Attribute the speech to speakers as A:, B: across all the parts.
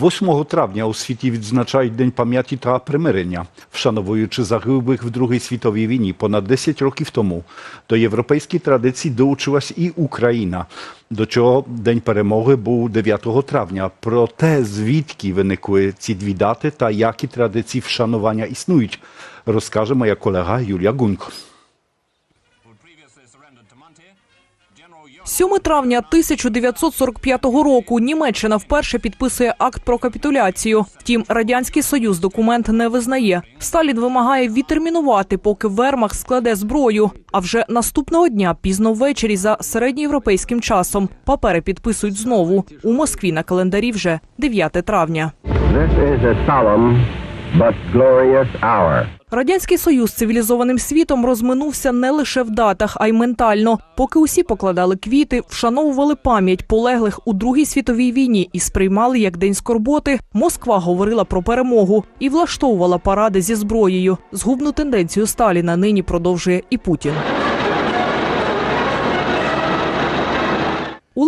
A: 8 травня у світі відзначають День пам'яті та примирення, вшановуючи загиблих в Другій світовій війні понад 10 років тому. До європейської традиції долучилась і Україна. До чого День перемоги був 9 травня. Про те, звідки виникли ці дві дати та які традиції вшанування існують, розкаже моя колега Юлія Гунько.
B: 7 травня 1945 року Німеччина вперше підписує акт про капітуляцію. Втім, радянський союз документ не визнає. Сталін вимагає відтермінувати, поки Вермах складе зброю. А вже наступного дня, пізно ввечері, за середньоєвропейським часом, папери підписують знову. У Москві на календарі вже 9 травня.
C: This is a solemn but glorious hour.
B: Радянський союз цивілізованим світом розминувся не лише в датах, а й ментально. Поки усі покладали квіти, вшановували пам'ять полеглих у Другій світовій війні і сприймали як день скорботи. Москва говорила про перемогу і влаштовувала паради зі зброєю. Згубну тенденцію Сталіна нині продовжує і Путін.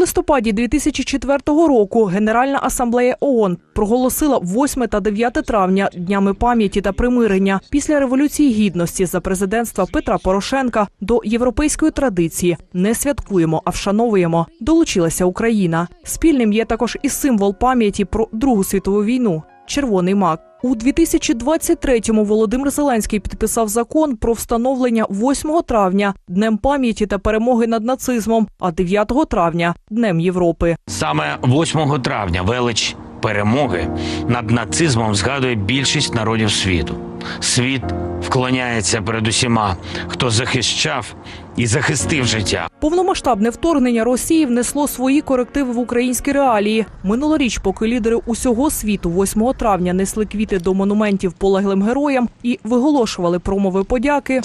B: Листопаді 2004 року Генеральна асамблея ООН проголосила 8 та 9 травня днями пам'яті та примирення після революції гідності за президентства Петра Порошенка до європейської традиції не святкуємо, а вшановуємо. Долучилася Україна. Спільним є також і символ пам'яті про Другу світову війну червоний мак. У 2023-му Володимир Зеленський підписав закон про встановлення 8 травня днем пам'яті та перемоги над нацизмом, а 9 травня днем Європи.
D: Саме 8 травня велич перемоги над нацизмом згадує більшість народів світу. Світ вклоняється перед усіма, хто захищав і захистив життя.
B: Повномасштабне вторгнення Росії внесло свої корективи в українські реалії. Минулоріч, поки лідери усього світу 8 травня несли квіти до монументів полеглим героям і виголошували промови подяки.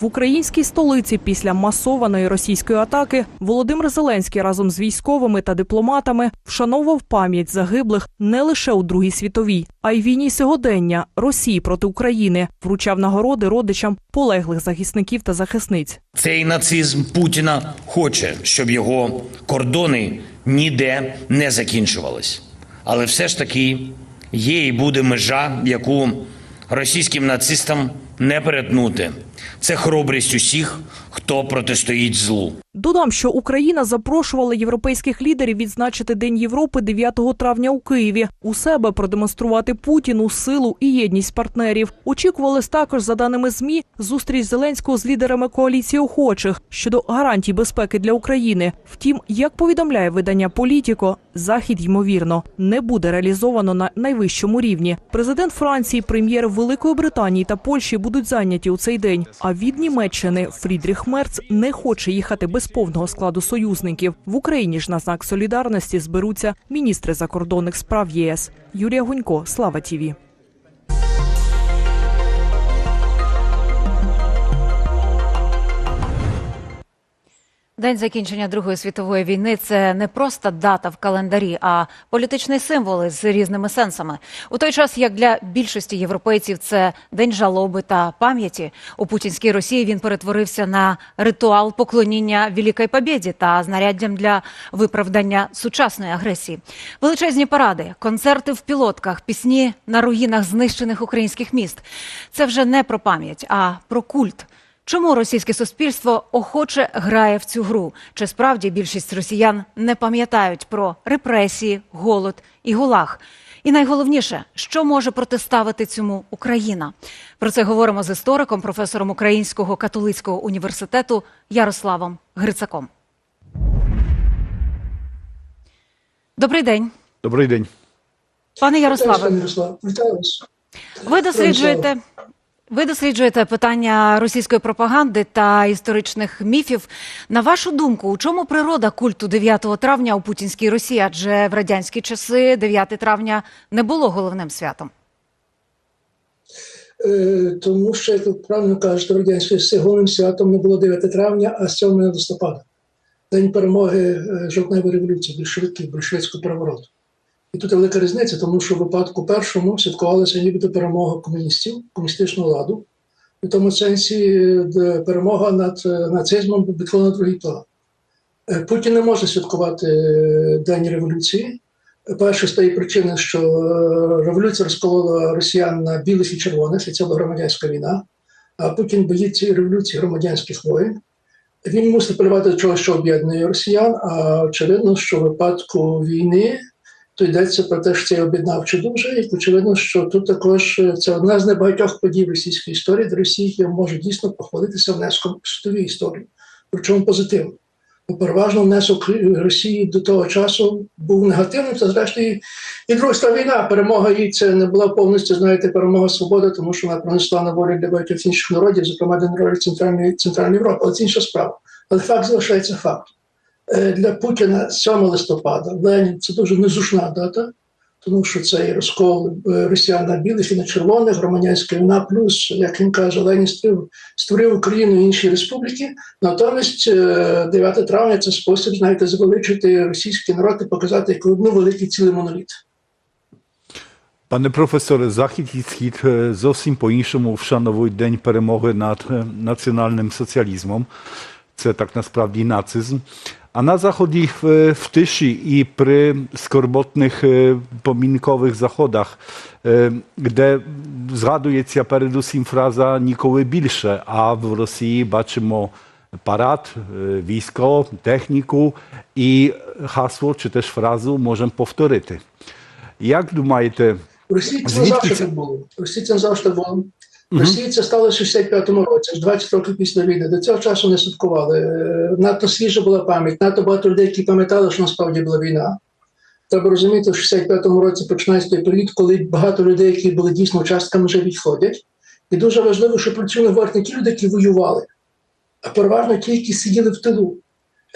B: В українській столиці після масованої російської атаки Володимир Зеленський разом з військовими та дипломатами вшановував пам'ять загиблих не лише у Другій світовій, а й війні сьогодення Росії проти України, вручав нагороди родичам полеглих захисників та захисниць.
D: Цей нацизм Путіна хоче, щоб його кордони ніде не закінчувались. Але все ж таки є і буде межа, яку російським нацистам не перетнути. Це хоробрість усіх, хто протистоїть злу.
B: Додам, що Україна запрошувала європейських лідерів відзначити День Європи 9 травня у Києві. У себе продемонструвати Путіну силу і єдність партнерів. Очікувалось також, за даними змі, зустріч Зеленського з лідерами коаліції охочих щодо гарантій безпеки для України. Втім, як повідомляє видання Політіко, захід ймовірно не буде реалізовано на найвищому рівні. Президент Франції, прем'єр Великої Британії та Польщі будуть зайняті у цей день. А від Німеччини Фрідріх Мерц не хоче їхати без повного складу союзників. В Україні ж на знак солідарності зберуться міністри закордонних справ ЄС. Юрія Гунько, Слава Тіві.
E: День закінчення Другої світової війни це не просто дата в календарі, а політичний символ із різними сенсами. У той час, як для більшості європейців це день жалоби та пам'яті, у путінській Росії він перетворився на ритуал поклоніння Великій Побєді та знаряддям для виправдання сучасної агресії. Величезні паради, концерти в пілотках, пісні на руїнах знищених українських міст. Це вже не про пам'ять, а про культ. Чому російське суспільство охоче грає в цю гру? Чи справді більшість росіян не пам'ятають про репресії, голод і гулаг? І найголовніше, що може протиставити цьому Україна? Про це говоримо з істориком, професором Українського католицького університету Ярославом Грицаком. Добрий день,
A: Добрий день.
E: пане Ярославе.
F: Вітаю вас.
E: Ви досліджуєте. Ви досліджуєте питання російської пропаганди та історичних міфів. На вашу думку, у чому природа культу 9 травня у путінській Росії? Адже в радянські часи 9 травня не було головним святом.
F: Е, Тому що, як ви правильно кажете, радянським часи головним святом не було 9 травня, а 7 листопада. День перемоги е, жовтневої революції, більшовиків, большевицького перевороту. І тут є велика різниця, тому що в випадку першому святкувалася нібито перемога комуністів, комуністичного ладу. В тому сенсі е, перемога над е, нацизмом відклала на другий план. Е, Путін не може святкувати День революції. Перше з тієї причини, що революція розколола росіян на білих і червоних, і це була громадянська війна. А Путін боїться революції громадянських воїн. Він мусить полювати до чогось, що об'єднує росіян. А очевидно, що в випадку війни то йдеться про те, що це об'єднавче дуже, і очевидно, що тут також е, це одна з небагатьох подій в російській історії, де Росія може дійсно похвалитися внеском в світовій історії. Причому позитивно. Бо переважно внесок Росії до того часу був негативним. Це зрештою і Друга війна. Перемога її це не була повністю, знаєте, перемога свободи, тому що вона принесла на волю для багатьох інших народів, зокрема для народів Центральної Центральної Європи. Але це інша справа. Але факт залишається фактом. Е, Для Путіна 7 листопада Ленін це дуже незушна дата, тому що це і розкол е, росіян на білих і на червоних, громадянська війна, плюс, як він каже, Ленін створив, створив Україну і інші республіки. Натомість е, 9 травня це спосіб, знаєте, звеличити російський народ і показати як одну великий цілий моноліт.
A: Пане професоре, Захід і Схід е, зовсім по-іншому вшановують День перемоги над е, національним соціалізмом. Це так насправді А на Заході в, тиші і при скорботних помінкових заходах, де згадується передусім фраза ніколи більше, а в Росії бачимо парад, військо, техніку і хасло чи теж фразу можемо повторити. Як думаєте,
F: В Росії це завжди було. В Росії це завжди було. Росії це стало в 65-му році, аж 20 років після війни. До цього часу не святкували. Е, Надто свіжа була пам'ять, надто багато людей, які пам'ятали, що насправді була війна. Треба розуміти, в 65-му році починається той період, коли багато людей, які були дійсно участками, вже відходять. І дуже важливо, що говорять не ті люди, які воювали, а переважно ті, які сиділи в тилу.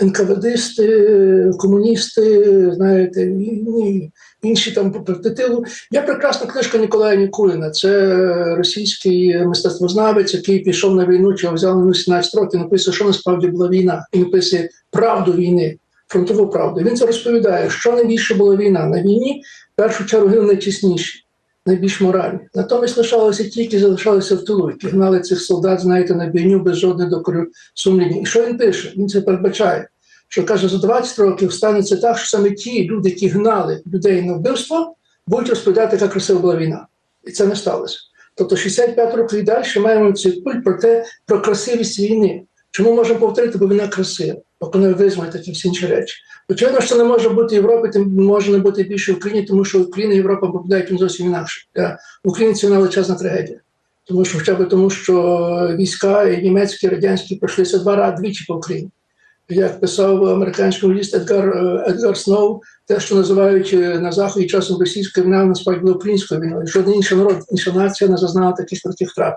F: НКВДисти, комуністи, знаєте, і- і інші там тилу. Є прекрасна книжка Ніколая Нікуліна. Це російський мистецтвознавець, який пішов на війну, чи його взяли на 17 років, написує, що насправді була війна, і написує правду війни, фронтову правду. Він це розповідає, що найбільше була війна. На війні в першу чергу гинули найчесніші, найбільш моральні. Натомість лишалися ті, які залишалися в тилу, які гнали цих солдат, знаєте, на бійню без жодних докорів сумління. І що він пише? Він це передбачає. Що каже, за 20 років станеться так, що саме ті люди, які гнали людей на вбивство, будуть розповідати, яка красива була війна. І це не сталося. Тобто 65 років і далі маємо цей культ про те, про красивість війни. Чому можемо повторити, бо війна красива, економізм і такі всі інші речі. Очевидно, що не може бути в Європі, тим може не бути більше в Україні, тому що Україна і Європа попадають зовсім інакше. Для України це величезна трагедія. Тому що хоча б тому, що війська і німецькі, і радянські пройшлися два рази двічі по Україні. Як писав американський журналіст Едгар, е, Едгар Сноу, те, що називають е, на заході часом російською війною, насправді була українською війною. Жоден інший народ, інша нація не зазнала таких таких втрат,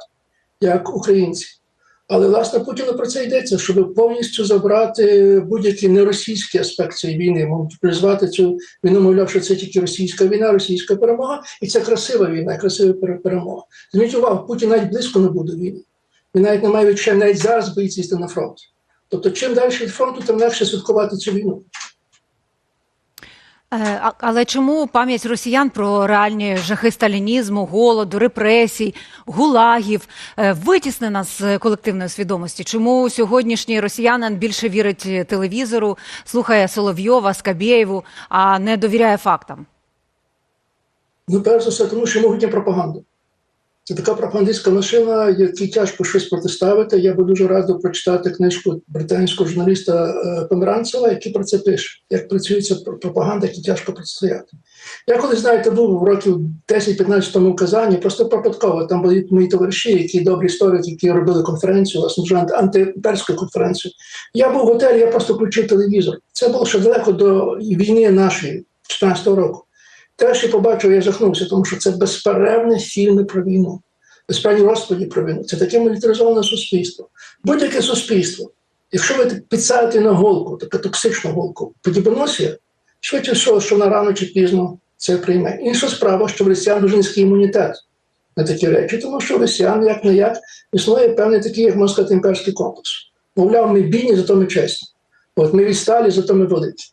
F: як українці. Але власне Путіну про це йдеться, щоб повністю забрати будь-який неросійський аспект цієї війни, призвати цю війну, мовляв, що це тільки російська війна, російська перемога, і це красива війна, красива пере- перемога. Зверніть увагу, Путін навіть близько не буде війни. Він навіть не має відчуття, навіть зараз боїться їсти на фронт. Тобто, чим далі від фронту, тим легше святкувати цю війну.
E: Е, Але чому пам'ять росіян про реальні жахи сталінізму, голоду, репресій, гулагів е, витіснена з колективної свідомості? Чому сьогоднішній росіянин більше вірить телевізору, слухає Соловйова, Скабєєву, а не довіряє фактам?
F: Ну, перш за все, тому що могутня пропаганда. Це така пропагандистська машина, якій тяжко щось протиставити. Я би дуже радив прочитати книжку британського журналіста е, Померанцева, який про це пише, як працює ця пропаганда, якій тяжко протистояти. Я колись, знаєте, був років 10-15 тому в Казані, просто випадково. Там були мої товариші, які добрі історики, які робили конференцію, власне, вже анти- антиімперську конференцію. Я був в готелі, я просто включив телевізор. Це було ще далеко до війни нашої, 14-го року. Теж я побачив, я жахнувся, тому що це безперервні фільми про війну, безперервні розповіді про війну. Це таке мілітаризоване суспільство. Будь-яке суспільство, якщо ви підсадите на голку, таку токсичну голку, подібносія, швидше всього, що на рано чи пізно це прийме. Інша справа, що в росіян дуже низький імунітет на такі речі, тому що росіян, як не як, існує певний такий, як можна сказати, імперський комплекс. Мовляв, ми бідні, зато ми чесні. От ми відсталі, зато ми великі.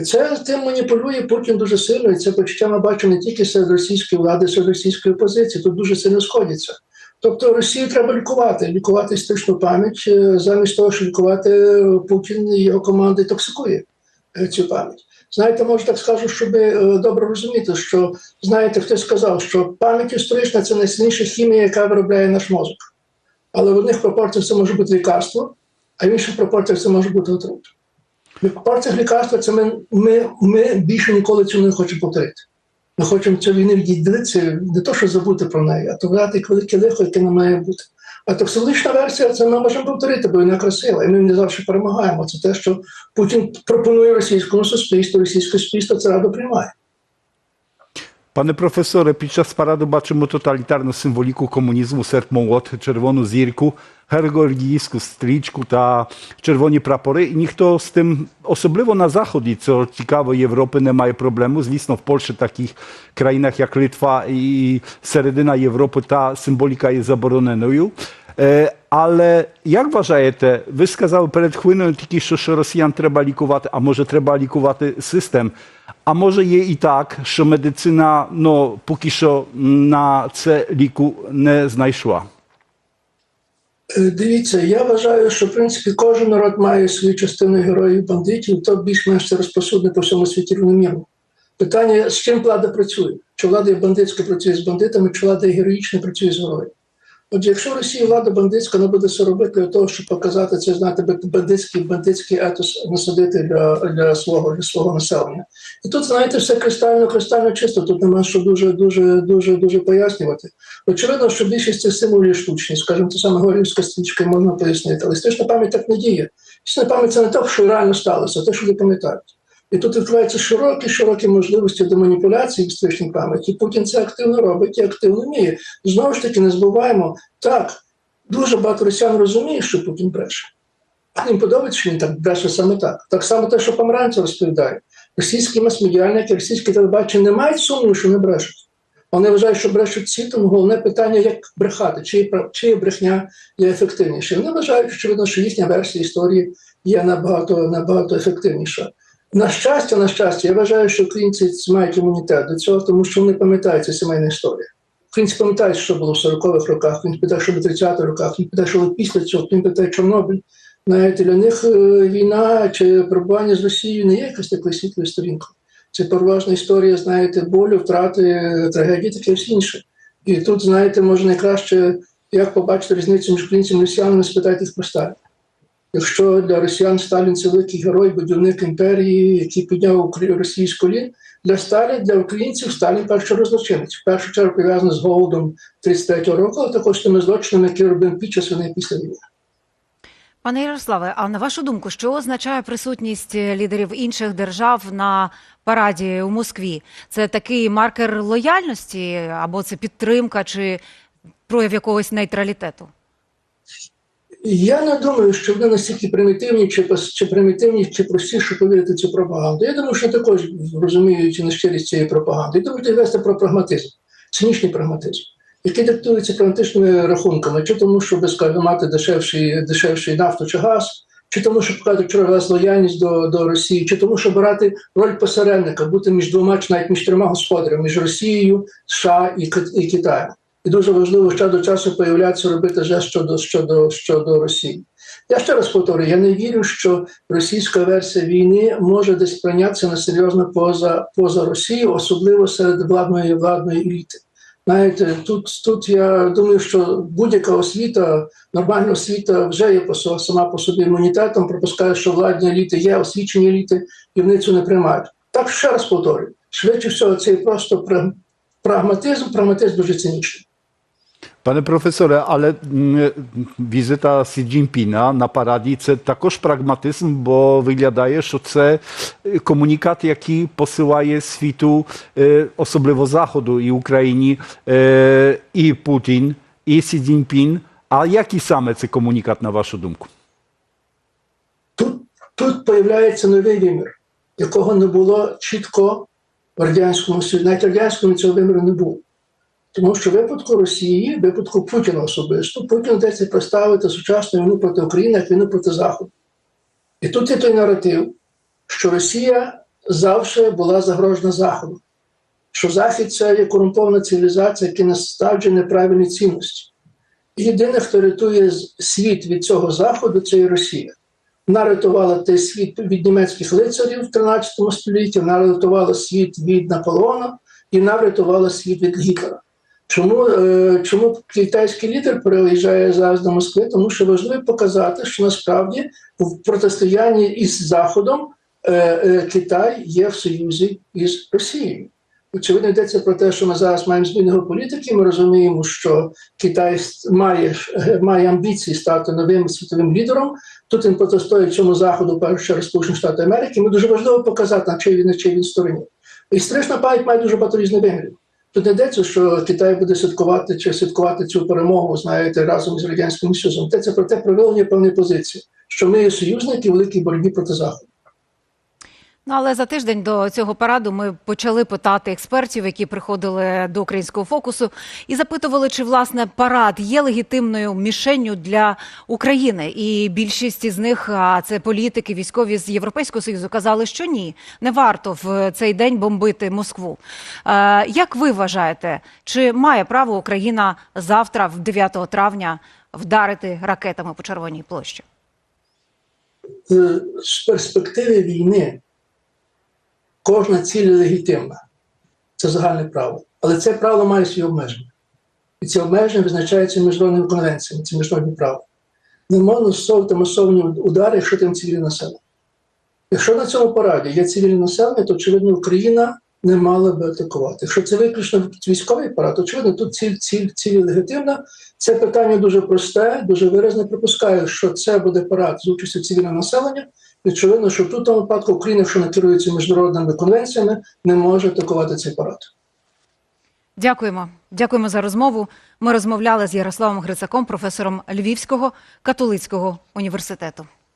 F: Це тим маніпулює Путін дуже сильно, і це почуття ми бачимо не тільки серед російської влади, серед російської опозиції. Тут дуже сильно сходяться. Тобто Росію треба лікувати, лікувати історичну пам'ять, е, замість того, щоб лікувати е, Путін і його команди токсикує е, цю пам'ять. Знаєте, може так скажу, щоб добре розуміти, що знаєте, хтось сказав, що пам'ять історична це найсильніша хімія, яка виробляє наш мозок. Але в одних пропорціях це може бути лікарство, а в інших пропорціях це може бути отрута. В лікарства це ми, ми, ми більше ніколи цього не хочемо повторити. Ми хочемо цю війну відділитися, не то, що забути про неї, а то вдати велике лихо, яке не має бути. А токсична версія це ми можемо повторити, бо вона красива, і ми не завжди перемагаємо. Це те, що Путін пропонує російському суспільству, російське суспільство це радо приймає.
A: Пане професоре, під час параду бачимо тоталітарну символіку комунізму, серп молот, червону зірку, георгіївську стрічку та червоні прапори. І ніхто з тим, особливо на заході, що цікаво Європи, не має проблему. Звісно, в Польщі, таких країнах як Литва і середина Європи, та символіка є забороненою. Е, Але як вважаєте, ви сказали перед хвилиною тільки що, росіян треба лікувати, а може треба лікувати систем. А може є і так, що медицина ну, поки що на це ліку не знайшла.
F: Дивіться, я вважаю, що в принципі кожен народ має свою частину героїв бандитів, то більш-менш розпосудне по всьому світі рівномірно. Питання, з чим влада працює? Чи влада бандитська працює з бандитами, чи влада є героїчна працює з героями? Отже, якщо в Росії влада бандитська, вона буде все робити для того, щоб показати це, знаєте, бандитський, бандитський етос насадити для, для, свого, для свого населення. І тут, знаєте, все кристально, кристально чисто, тут нема що дуже, дуже, дуже, дуже пояснювати. Очевидно, що більшість цих символів штучні, скажімо, те саме Горівська стрічка можна пояснити, але історична пам'ять так не діє. Історична пам'ять це не те, що реально сталося, а те, що ви пам'ятаєте. І тут відкриваються широкі, широкі можливості до маніпуляції історичній пам'яті. Путін це активно робить і активно вміє. Знову ж таки, не забуваємо, так, дуже багато росіян розуміє, що Путін бреше. А їм подобається, що він так бреше саме так. Так само те, що Помаранцев розповідає. Російські мас-медіальники, російські телебачення не мають сумніву, що не брешуть. Вони вважають, що брешуть всі, тому головне питання, як брехати, чиї чиє брехня є ефективніше. Вони вважають, очевидно, що їхня версія історії є набагато, набагато ефективніша. На щастя, на щастя, я вважаю, що українці мають імунітет до цього, тому що вони пам'ятають цю сімейну історію. Українці пам'ятають, що було в 40-х роках, українці пам'ятають, що в 30-х роках, українці пам'ятають, що було після цього, українці пам'ятають Чорнобиль. Навіть для них е, війна чи перебування з Росією не є якось такою світлою сторінкою. Це переважна історія, знаєте, болю, втрати, трагедії, таке все інше. І тут, знаєте, може найкраще, як побачити різницю між українцями і росіянами, спитати їх про. Якщо для росіян Сталін це великий герой, будівник імперії, який підняв Росію з колін, для Сталін, для українців Сталін перший розлочинець. В першу чергу пов'язаний з голодом 33-го року, а також тими злочинами, які робив під час війни після війни.
E: Пане Ярославе, а на вашу думку, що означає присутність лідерів інших держав на параді у Москві? Це такий маркер лояльності, або це підтримка, чи прояв якогось нейтралітету?
F: Я не думаю, що вони настільки примітивні, чи, чи примітивні, чи прості, щоб повірити цю пропаганду. Я думаю, що також розуміють нещирість цієї пропаганди. Я думаю, йдеться про прагматизм, цинічний прагматизм, який диктується прагматичними рахунками, чи тому, щоб скажімо, мати дешевший, дешевший нафту чи газ, чи тому, щоб показати через лояльність до, до Росії, чи тому, щоб брати роль посередника, бути між двома чи навіть між трьома господарями, між Росією, США і, і Китаєм. І дуже важливо ще до часу появлятися робити жест щодо, щодо, щодо Росії. Я ще раз повторюю, я не вірю, що російська версія війни може десь прийнятися на серйозно поза, поза Росією, особливо серед владної владної еліти. Знаєте, тут, тут я думаю, що будь-яка освіта, нормальна освіта вже є по сама по собі імунітетом, пропускає, що владні еліти є, освічені еліти, і вони цю не приймають. Так ще раз повторюю, швидше всього, це просто пра- прагматизм, прагматизм дуже цинічний.
A: Пане професоре, але м, візита Сі Цзіньпіна на параді це також прагматизм, бо виглядає, що це посилає світу, е, особливо Заходу і Україні, е, і Путін, і Сі Цзіньпін. А який саме це комунікат, на вашу думку?
F: Тут, тут появляється новий вимір, якого не було чітко в Радянському Союзі. Навіть в Радянському цього виміру не було. Тому що в випадку Росії, в випадку Путіна особисто, Путін йдеться представити сучасну війну проти України як війну проти Заходу. І тут є той наратив, що Росія завжди була загрожена Заходу, що Захід це є корумпована цивілізація, яка насаджує неправильні цінності. Єдине, хто рятує світ від цього заходу, це і Росія. Вона рятувала той світ від німецьких лицарів в 13 столітті, вона рятувала світ від Наполеона і вона врятувала світ від Гітлера. Чому, е, чому китайський лідер переїжджає зараз до Москви? Тому що важливо показати, що насправді в протистоянні із Заходом е, е, Китай є в союзі із Росією. Очевидно, йдеться про те, що ми зараз маємо зміну політики. Ми розуміємо, що Китай має, має амбіції стати новим світовим лідером. Тут він протистоїть цьому заходу, першу чергу Сполучені Штати Америки. Ми дуже важливо показати, на чий він на чий він стороні. Історична пам'ять має дуже багато різних вимірів. Тут не йдеться, що Китай буде святкувати чи святкувати цю перемогу, знаєте, разом із радянським Союзом. Йдеться про те проведення певної позиції, що ми є союзники в великій боротьбі проти заходу.
E: Ну, але за тиждень до цього параду ми почали питати експертів, які приходили до українського фокусу, і запитували, чи власне парад є легітимною мішенню для України. І більшість із них, а це політики, військові з Європейського союзу, казали, що ні, не варто в цей день бомбити Москву. Е, як ви вважаєте, чи має право Україна завтра, в 9 травня, вдарити ракетами по Червоній площі?
F: З- з перспективи війни кожна ціль легітимна. Це загальне право. Але це право має свої обмеження. І ці обмеження визначаються міжнародними конвенціями, це міжнародні право. Не можна застосовувати масовні удари, якщо там цивільне населення. Якщо на цьому параді є цивільне населення, то очевидно Україна не мала би атакувати. Якщо це виключно військовий парад, очевидно тут ціль, ціль, ціль легітимна. Це питання дуже просте, дуже виразне. Припускаю, що це буде парад з участю цивільного населення. Очевидно, що тут тому випадку Україна, що не керується міжнародними конвенціями, не може атакувати цей парад.
E: Дякуємо. Дякуємо за розмову. Ми розмовляли з Ярославом Грицаком, професором Львівського католицького університету.